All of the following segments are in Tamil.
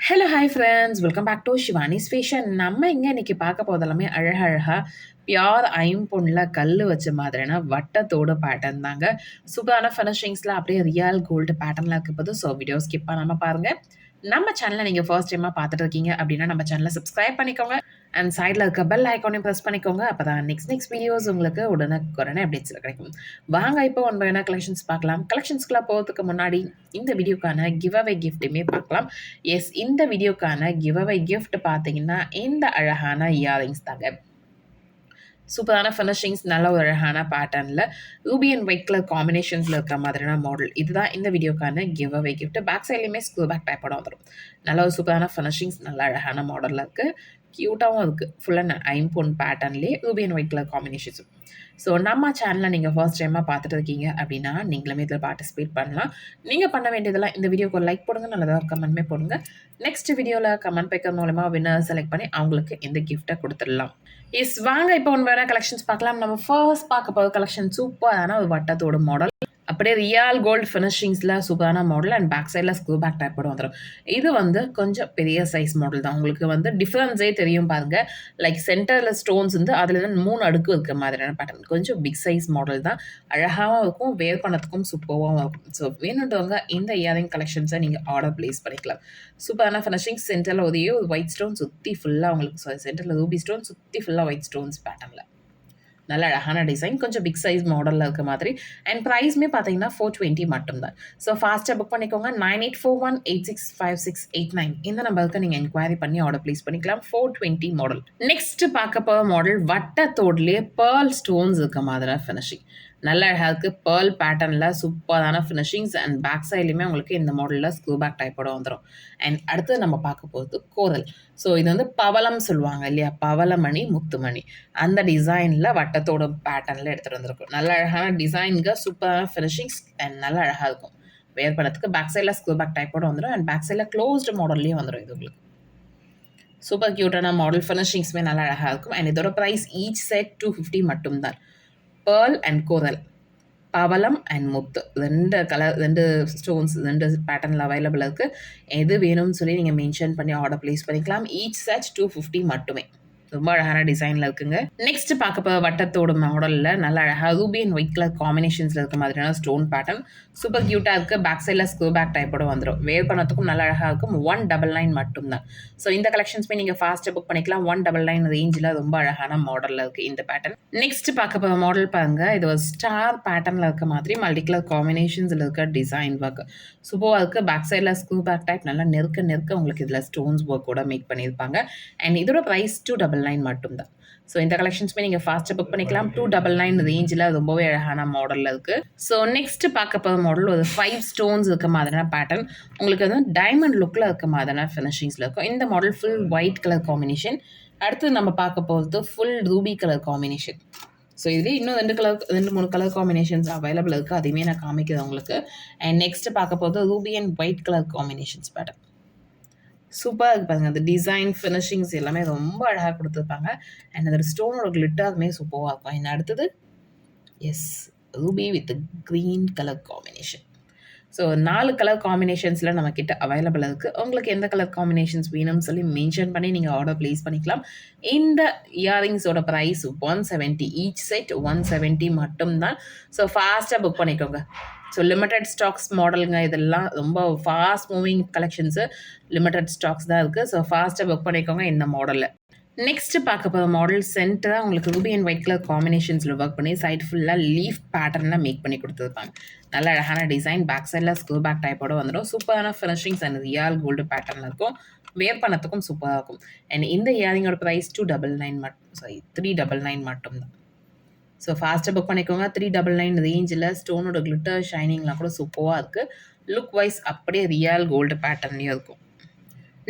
Hello hi friends welcome back to Shivani's fashion நம்ம இங்கே இன்னைக்கு பார்க்க போதெல்லாமே அழகழகாக பியார் ஐம்பொன்னில் கல் வச்ச மாதிரியான வட்டத்தோட பேட்டர்ன் தாங்க. சூப்பரான ஃபினிஷிங்ஸில் அப்படியே ரியல் கோல்டு பேட்டர்னில் இருக்க போது ஸோ வீடியோ ஸ்கிப் பண்ணாமல் பாருங்கள் நம்ம சேனலை நீங்கள் ஃபர்ஸ்ட் டைமாக பார்த்துட்டு இருக்கீங்க அப்படின்னா நம்ம சேனலை சப்ஸ்கிரைப் பண்ணிக்கோங்க. அண்ட் சைடில் இருக்க பெல் ஐக்கானையும் ப்ரெஸ் பண்ணிக்கோங்க. அப்போ தான் நெக்ஸ்ட் நெக்ஸ்ட் வீடியோஸ் உங்களுக்கு உடனுக்குடனே அப்டேட்ஸில் கிடைக்கும். வாங்க இப்போ ஒன் பை கலெக்ஷன்ஸ் பார்க்கலாம்? கலெக்ஷன்ஸ்க்குலாம் போகிறதுக்கு முன்னாடி இந்த வீடியோக்கான கிவ் அவே கிஃப்ட்டுமே பார்க்கலாம். எஸ் இந்த வீடியோக்கான கிவ் அவே கிஃப்ட் பார்த்தீங்கன்னா இந்த அழகான இயரிங்ஸ் தாங்க. சூப்பரான ஃபினிஷிங்ஸ் நல்ல ஒரு அழகான பேட்டர்னில் ரூபி அண்ட் ஒயிட் கலர் காம்பினேஷன்ஸில் இருக்கிற மாதிரியான மாடல் இதுதான் இந்த வீடியோக்கான கிவ் அவே கிஃப்ட் பேக் சைட்லேயுமே ஸ்கூல் பேக் டைப்போட வந்துடும் நல்ல ஒரு சூப்பரான ஃபினிஷிங்ஸ் நல்ல அழகான மாடலில் இருக்குது க்யூட்டாகவும் இருக்குது ஃபுல் அண்ட் ஐம்பொன் பேட்டர்ன்லேயே ரூபி அண்ட் ஒயிட் கலர் காம்பினேஷன்ஸும் ஸோ நம்ம சேனலில் நீங்கள் ஃபர்ஸ்ட் டைமாக பார்த்துட்டு இருக்கீங்க அப்படின்னா நீங்களுமே இதில் பார்ட்டிசிபேட் பண்ணலாம். நீங்கள் பண்ண வேண்டியதெல்லாம் இந்த வீடியோக்கு லைக் போடுங்க நல்லதாக கமெண்ட்மே போடுங்க. நெக்ஸ்ட் வீடியோவில் கமெண்ட் பேக்கர் மூலமா வின்னர் செலக்ட் பண்ணி அவங்களுக்கு இந்த கிஃப்ட்டை கொடுத்துடலாம். எஸ் வாங்க இப்போ ஒன்று வேறு கலெக்ஷன்ஸ் பார்க்கலாம். நம்ம ஃபர்ஸ்ட் பார்க்க போகிற கலெக்ஷன் சூப்பரான ஒரு வட்டத்தோட மாடல் அப்படியே ரியால் கோல்டு ஃபினிஷிங்ஸில் சூப்பரான மாடல் அண்ட் பேக் சைடில் ஸ்க்ரூ பேக் டைப்போட வந்துடும் இது வந்து கொஞ்சம் பெரிய சைஸ் மாடல் தான். உங்களுக்கு வந்து டிஃப்ரென்ஸே தெரியும் பாருங்கள் லைக் சென்டரில் ஸ்டோன்ஸ் வந்து அதில் தான் மூணு அடுக்கு இருக்கிற மாதிரியான பேட்டர்ன் கொஞ்சம் பிக் சைஸ் மாடல் தான். அழகாகவும் இருக்கும் வேர் பண்ணதுக்கும் சூப்பராகவும் இருக்கும். ஸோ வேணுன்றவங்க இந்த இயரிங் கலெக்ஷன்ஸை நீங்கள் ஆர்டர் ப்ளேஸ் பண்ணிக்கலாம். சூப்பரான ஃபினிஷிங் சென்டரில் ஒரே ஒரு ஒயிட் ஸ்டோன் சுற்றி ஃபுல்லாக உங்களுக்கு சாரி சென்டரில் ரூபி ஸ்டோன் சுற்றி ஃபுல்லாக ஒயிட் ஸ்டோன்ஸ் பேட்டர்னில் நல்ல அழகான டிசைன் கொஞ்சம் பிக் சைஸ் மாடலில் இருக்க மாதிரி. அண்ட் ப்ரைஸ்மே பார்த்தீங்கன்னா ஃபோர் டுவெண்ட்டி மட்டும்தான். ஸோ ஃபாஸ்ட்டாக புக் பண்ணிக்கோங்க. Nine eight four one eight six five six eight nine இந்த நம்பருக்கு நீங்கள் என்கொயரி பண்ணி ஆர்டர் ப்ளேஸ் பண்ணிக்கலாம். ஃபோர் டுவெண்ட்டி மாடல் நெக்ஸ்ட் பார்க்க போகிற மாடல் வட்டத்தோடலேயே பேர்ல் ஸ்டோன்ஸ் இருக்க மாதிரி ஃபினிஷிங் நல்ல அழகாக இருக்குது பேர்ல் பேட்டர்னில் சூப்பரான ஃபினிஷிங்ஸ் அண்ட் பேக் சைட்லையுமே உங்களுக்கு இந்த மாடலில் ஸ்க்ரூ பேக் டைப்போட வந்துடும் அண்ட் அடுத்து நம்ம பார்க்க போகிறது கோரல். ஸோ இது வந்து பவளம் சொல்லுவாங்க இல்லையா? பவளமணி முத்துமணி. அந்த டிசைனில் வட்டத்தோட பேட்டர்னில் எடுத்துகிட்டு வந்திருக்கும். நல்ல அழகான டிசைனுக்கு சூப்பரான ஃபினிஷிங்ஸ் அண்ட் நல்ல அழகாக இருக்கும். வேர் பண்ணதுக்கு பேக் சைடில் ஸ்க்ரூ பேக் டைப்போட வந்துடும் அண்ட் பேக் சைடில் க்ளோஸ்டு மாடல்லையும் வந்துடும் இது உங்களுக்கு. சூப்பர் க்யூட்டான மாடல் ஃபினிஷிங்ஸுமே நல்லா அழகாக இருக்கும். அண்ட் இதோட price each set two fifty மட்டும்தான். பேர்ல் அண்ட் கோரல் பவளம் அண்ட் முத்து. ரெண்டு கலர் ரெண்டு ஸ்டோன்ஸ் ரெண்டு பேட்டர்னில் அவைலபிள் இருக்குது எது வேணும்னு சொல்லி நீங்கள் மென்ஷன் பண்ணி ஆர்டர் ப்ளேஸ் பண்ணிக்கலாம். ஈச் செட் டூ ஃபிஃப்டி மட்டுமே. ரொம்ப அழகான டிசைனில் இருக்குங்க. நெக்ஸ்ட் பார்க்க போகிற வட்டத்தோட மாடலில் நல்ல அழகாக ரூபி அண்ட் ஒயிட் கலர் காம்பினேஷன்ஸில் இருக்க மாதிரியான ஸ்டோன் பேட்டர்ன் சூப்பர் க்யூட்டாக இருக்குது பேக் சைடில் ஸ்க்ரூ பேக் டைப்போட வந்துடும் வேர் பண்ணதுக்கும் நல்ல அழகாக இருக்கும். ஒன் டபுள் நைன் மட்டும்தான். ஸோ இந்த கலெக்ஷன்ஸ்மே நீங்கள் ஃபாஸ்ட்டாக புக் பண்ணிக்கலாம். ஒன் டபுள் நைன் ரேஞ்சில் ரொம்ப அழகான மாடலில் இருக்குது இந்த பேட்டர்ன் நெக்ஸ்ட் பார்க்க போகிற மாடல் பாருங்க. இது ஒரு ஸ்டார் பேட்டர்னில் இருக்க மாதிரி மல்டி கலர் காம்பினேஷன்ஸில் இருக்க டிசைன் ஒர்க் சூப்பராக இருக்குது பேக் சைடில் ஸ்க்ரூ பேக் டைப் நல்லா நெருக்க நெருக்க உங்களுக்கு இதில் ஸ்டோன்ஸ் ஒர்க் கூட மேக் பண்ணியிருப்பாங்க. அண்ட் இதோட ப்ரைஸ் டூ டபுள் நைன் மட்டும்தான். ஸோ இந்த கலெக்ஷன்ஸ்மே நீங்கள் ஃபாஸ்ட்டாக புக் பண்ணிக்கலாம். டூ டபுள் நைன் ரேஞ்சில் ரொம்பவே அழகான மாடலில் இருக்குது ஸோ நெக்ஸ்ட் பார்க்க போகிற மாடல் ஒரு ஃபைவ் ஸ்டோன்ஸ் இருக்க மாதிரியான பேட்டர்ன் உங்களுக்கு வந்து டைமண்ட் லுக்கில் இருக்க மாதிரியான ஃபினிஷிங்ஸில் இருக்கும். இந்த model full white colour combination அடுத்து நம்ம பார்க்க போகிறது full ruby colour combination so இதுலேயே இன்னும் ரெண்டு கலர் ரெண்டு மூணு கலர் காம்பினேஷன்ஸ் அவைலபிள் இருக்குது அதையுமே நான் காமிக்கிறேன் உங்களுக்கு. அண்ட் நெக்ஸ்ட் பார்க்க போகிறது ruby and white colour combinations pattern சூப்பராக இருக்குது பாருங்கள் அந்த டிசைன் ஃபினிஷிங்ஸ் எல்லாமே ரொம்ப அழகாக கொடுத்துருப்பாங்க. அண்ட் அதோட ஸ்டோனோட கிளிட்டருமே சூப்பராக இருக்கும். என்ன அடுத்தது yes ruby with green colour combination so நாலு கலர் காம்பினேஷன்ஸில் நம்மக்கிட்ட அவைலபிள் இருக்குது உங்களுக்கு எந்த கலர் காம்பினேஷன்ஸ் வேணும்னு சொல்லி மென்ஷன் பண்ணி நீங்கள் ஆர்டர் ப்ளேஸ் பண்ணிக்கலாம். இந்த இயரிங்ஸோட price one seventy each set one seventy மட்டும்தான். ஸோ ஃபாஸ்ட்டாக புக் பண்ணிக்கோங்க. ஸோ லிமிட்டட் ஸ்டாக்ஸ் மாடலுங்க இதெல்லாம் ரொம்ப fast moving collections limited stocks தான் இருக்குது ஸோ ஃபாஸ்ட்டாக புக் பண்ணிக்கோங்க. இந்த மாடலில் நெக்ஸ்ட் பார்க்க போகிற மாடல் சென்டராக உங்களுக்கு ரூபி அண்ட் ஒயிட் கலர் காம்பினேஷன்ஸில் ஒர்க் பண்ணி சைட் ஃபுல்லாக லீஃப் பேட்டர்னில் மேக் பண்ணி கொடுத்துருப்பாங்க. நல்ல அழகான டிசைன் பேக் சைடில் ஸ்க்ரூ பேக் டைப்போட வந்துடும். சூப்பரான ஃபினிஷிங்ஸ் அண்ட் ரியால் கோல்டு பேட்டர்னில் இருக்கும். வேர் பண்ணத்துக்கும் சூப்பராக இருக்கும். அண்ட் இந்த இயரிங்கோட ப்ரைஸ் டூ டபுள் நைன் மட்டும் சாரி த்ரீ டபுள் நைன் மட்டும் தான் ஸோ ஃபாஸ்ட்டாக புக் பண்ணிக்கோங்க. த்ரீ டபுள் நைன் ரேஞ்சில் ஸ்டோனோட கிளிட்டர் ஷைனிங்லாம் கூட சூப்பராக இருக்குது லுக் வைஸ் அப்படியே ரியல் கோல்டு பேட்டர்ன்லேயும் இருக்கும்.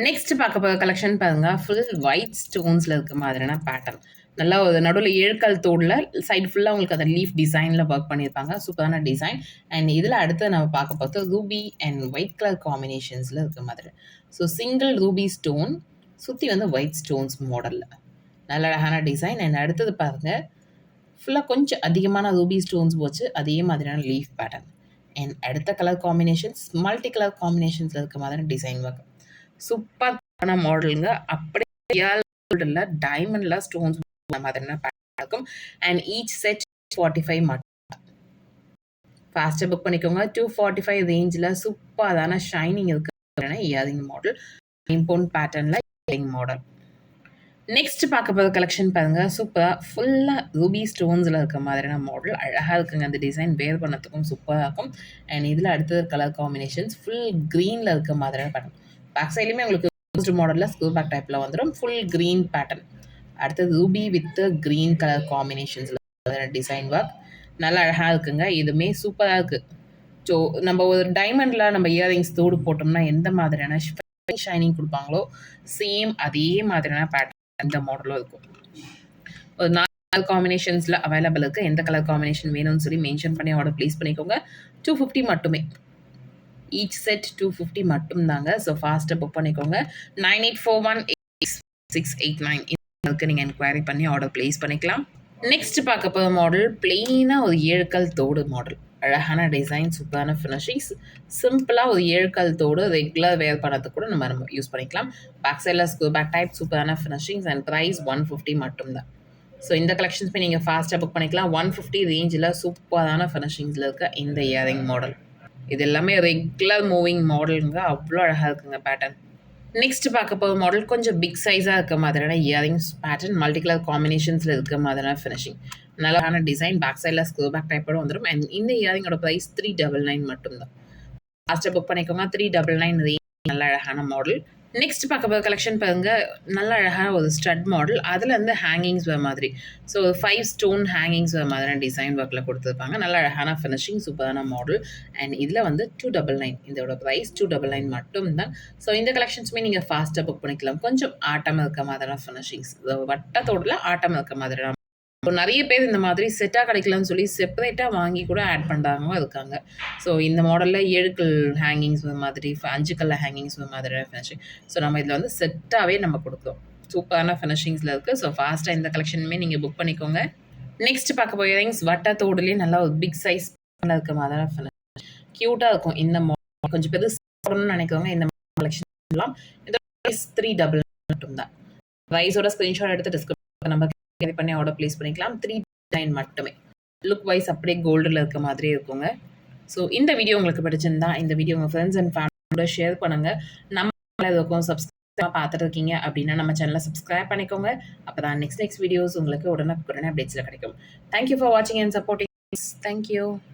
நெக்ஸ்ட் பார்க்க போகிற கலெக்ஷன் பாருங்கள் ஃபுல் ஒயிட் ஸ்டோன்ஸில் இருக்க மாதிரியான பேட்டர்ன் நல்லா ஒரு நடுவில் ஏழுக்கல் தோடில் சைடு ஃபுல்லாக உங்களுக்கு அந்த லீஃப் டிசைனில் ஒர்க் பண்ணியிருப்பாங்க. சூப்பரான டிசைன் அண்ட் இதில் அடுத்து நம்ம பார்க்க பார்த்து ரூபி அண்ட் ஒயிட் கலர் காம்பினேஷன்ஸில் இருக்க மாதிரி. ஸோ சிங்கிள் ரூபி ஸ்டோன் சுற்றி வந்து ஒயிட் ஸ்டோன்ஸ் மாடலில் நல்ல அழகான டிசைன் அண்ட் அடுத்தது பாருங்கள் ஃபுல்லாக கொஞ்சம் அதிகமான ரூபி ஸ்டோன்ஸ் போச்சு அதே மாதிரியான லீஃப் பேட்டர்ன் அண்ட் அடுத்த கலர் காம்பினேஷன்ஸ் மல்டி கலர் காம்பினேஷன்ஸில் இருக்க மாதிரியான டிசைன் ஒர்க் சூப்பரான மாடலுங்க. அப்படியே டைமண்டில் டைமண்ட்ல ஸ்டோன்ஸ் மாதிரியான பேட்டர்ன் இருக்கும். அண்ட் ஈச் செட் 45 மட்டும். ஃபாஸ்ட்டாக புக் பண்ணிக்கோங்க. டூ ஃபார்ட்டி ஃபைவ் ரேஞ்சில் சூப்பரான ஷைனிங் இருக்கிற இயரிங் மாடல். இம்போர்ட் பேட்டர்ன்ல இயரிங் மாடல். நெக்ஸ்ட் பார்க்க போகிற கலெக்ஷன் பாருங்க. சூப்பராக ஃபுல்லாக ரூபி ஸ்டோன்ஸில் இருக்க மாதிரியான மாடல். அழகாக இருக்குங்க. அந்த டிசைன் வேர் பண்ணத்துக்கும் சூப்பராக இருக்கும். அண்ட் இதில் அடுத்தது கலர் காம்பினேஷன்ஸ் ஃபுல் க்ரீனில் இருக்க மாதிரியான பேட்டர்ன். பேக் சைட்லேயுமே உங்களுக்கு க்ளோஸ்டு மாடலில் ஸ்க்ரூ பேக் டைப்பில் வந்துடும் ஃபுல் க்ரீன் பேட்டர்ன். அடுத்தது ரூபி வித் கிரீன் கலர் காம்பினேஷன்ஸில் டிசைன் ஒர்க். நல்லா அழகாக இருக்குங்க. இதுவுமே சூப்பராக இருக்குது ஸோ நம்ம ஒரு டைமண்டில் நம்ம இயரிங்ஸ் தோடு போட்டோம்னா எந்த மாதிரியான ஷைனிங் கொடுப்பாங்களோ சேம் அதே மாதிரியான பேட்டர்ன் எந்த மாடலும் இருக்கும். ஒரு நாலு காம்பினேஷன்ஸில் அவைலபிள் இருக்கு. எந்த கலர் காம்பினேஷன் வேணும்னு சொல்லி மென்ஷன் பண்ணி ஆர்டர் ப்ளேஸ் பண்ணிக்கோங்க. 250 மட்டுமே. ஈச் செட் டூ ஃபிஃப்டி மட்டும்தாங்க ஸோ ஃபாஸ்ட்டாக புக் பண்ணிக்கோங்க. 98418689 இதுக்கு நீங்கள் என்கொயரி பண்ணி ஆர்டர் ப்ளேஸ் பண்ணிக்கலாம். நெக்ஸ்ட் பார்க்க போகிற மாடல் பிளெயினாக ஒரு ஏழுக்கல் தோடு மாடல். அழகான டிசைன், சூப்பரான ஃபினிஷிங்ஸ். சிம்பிளாக ஒரு ஏழுக்கல் தோடு ரெகுலர் வேர் பண்ணுறதுக்கு கூட நம்ம நம்ம யூஸ் பண்ணிக்கலாம். பேக் சைடில் ஸ்கூ பேக் டைப் சூப்பரான ஃபினிஷிங்ஸ் அண்ட் பிரைஸ் 150 மட்டும் தான். ஸோ இந்த கலெக்ஷன்ஸ் போய் நீங்கள் ஃபாஸ்ட்டாக புக் பண்ணிக்கலாம். ஒன் ஃபிஃப்டி ரேஞ்சில் சூப்பரான ஃபினிஷிங்ஸில் இருக்க இந்த இயரிங் மாடல். இது எல்லாமே ரெகுலர் மூவிங் மாடலுங்க. அவ்வளோ அழகாக இருக்குங்க பேட்டர்ன். நெக்ஸ்ட் பார்க்க போகிற மாடல் கொஞ்சம் பிக் சைஸாக இருக்க மாதிரியான இயரிங்ஸ் பேட்டர்ன் மல்டி கலர் காம்பினேஷன்ஸில் இருக்க மாதிரியான ஃபினிஷிங். நல்லான டிசைன் பேக் சைடில் ஸ்க்ரூ பேக் டைப்போட வந்துரும். அண்ட் இந்த இயரிங்கோட பிரைஸ் 399 மட்டும் தான். ஃபாஸ்ட்டா புக் பண்ணிக்கோங்க. த்ரீ டபுள் நைன் நல்ல அழகான மாடல். நெக்ஸ்ட் பார்க்க போகிற கலெக்ஷன் பாருங்க. நல்ல அழகான ஒரு ஸ்டட் மாடல். அதில் வந்து ஹேங்கிங்ஸ் வர மாதிரி. ஸோ ஃபைவ் ஸ்டோன் ஹேங்கிங்ஸ் வர மாதிரியான டிசைன் ஒர்க்கில் கொடுத்துருப்பாங்க நல்ல அழகான ஃபினிஷிங் சூப்பரான மாடல். அண்ட் இதில் வந்து 299 இதோட பிரைஸ் 299 மட்டும் தான். ஸோ இந்த கலெக்ஷன்ஸுமே நீங்கள் ஃபாஸ்ட்டாக புக் பண்ணிக்கலாம். கொஞ்சம் ஆட்டம் இருக்க மாதிரியான ஃபினிஷிங்ஸ். வட்டத்தோடுல ஆட்டம் இருக்க மாதிரியான ஸோ நிறைய பேர் இந்த மாதிரி செட்டாக கிடைக்கலன்னு சொல்லி செப்பரேட்டாக வாங்கி கூட ஆட் பண்ணுறாங்க இருக்காங்க. ஸோ இந்த மாடல்ல 7 கல் ஹேங்கிங்ஸ் ஒரு மாதிரி அஞ்சு கல்ல ஹேங்கிங்ஸ் ஒரு மாதிரி ஃபினிஷிங். ஸோ நம்ம இதில் வந்து செட்டாவே நம்ம குடுக்குறோம். சூப்பரான ஃபினிஷிங்ஸ்ல இருக்கு. ஸோ ஃபாஸ்ட்டாக இந்த கலெக்ஷனுமே நீங்கள் புக் பண்ணிக்கோங்க. நெக்ஸ்ட் பார்க்க போற இயரிங்ஸ் வட்டத்தோடுலயே நல்லா ஒரு பிக் சைஸ் இருக்க மாதிரியான ஃபினிஷ். க்யூட்டாக இருக்கும். இந்த மாடல் கொஞ்சம் பேர் போடணும்னு நினைக்கிறவங்க இந்த கலெக்ஷன் பண்ணலாம். இதோட பிரைஸ் 399 மட்டும் தான். ஸ்க்ரீன்ஷாட் எடுத்து டிஸ்கஸ் கம்மி பண்ணி ஆர்டர் ப்ளேஸ் பண்ணிக்கலாம். 399 மட்டுமே. லுக் வைஸ் அப்படியே கோல்டுல இருக்க மாதிரி இருக்குங்க. ஸோ இந்த வீடியோ உங்களுக்கு பிடிச்சிருந்தா இந்த வீடியோ உங்க ஃப்ரெண்ட்ஸ் அண்ட் ஃபேமிலியோட ஷேர் பண்ணுங்க. நம்ம இருக்கும் சப்ஸ்கிரைப் பார்த்துட்டு இருக்கீங்க அப்படின்னா நம்ம சேனலை சப்ஸ்கிரைப் பண்ணிக்கோங்க. அப்போ தான் நெக்ஸ்ட் நெக்ஸ்ட் வீடியோஸ் உங்களுக்கு உடனுக்குடனே அப்டேட்ஸில் கிடைக்கும். தேங்க் யூ ஃபார் வாட்சிங் அண்ட் சப்போர்ட்டிங். Thank you.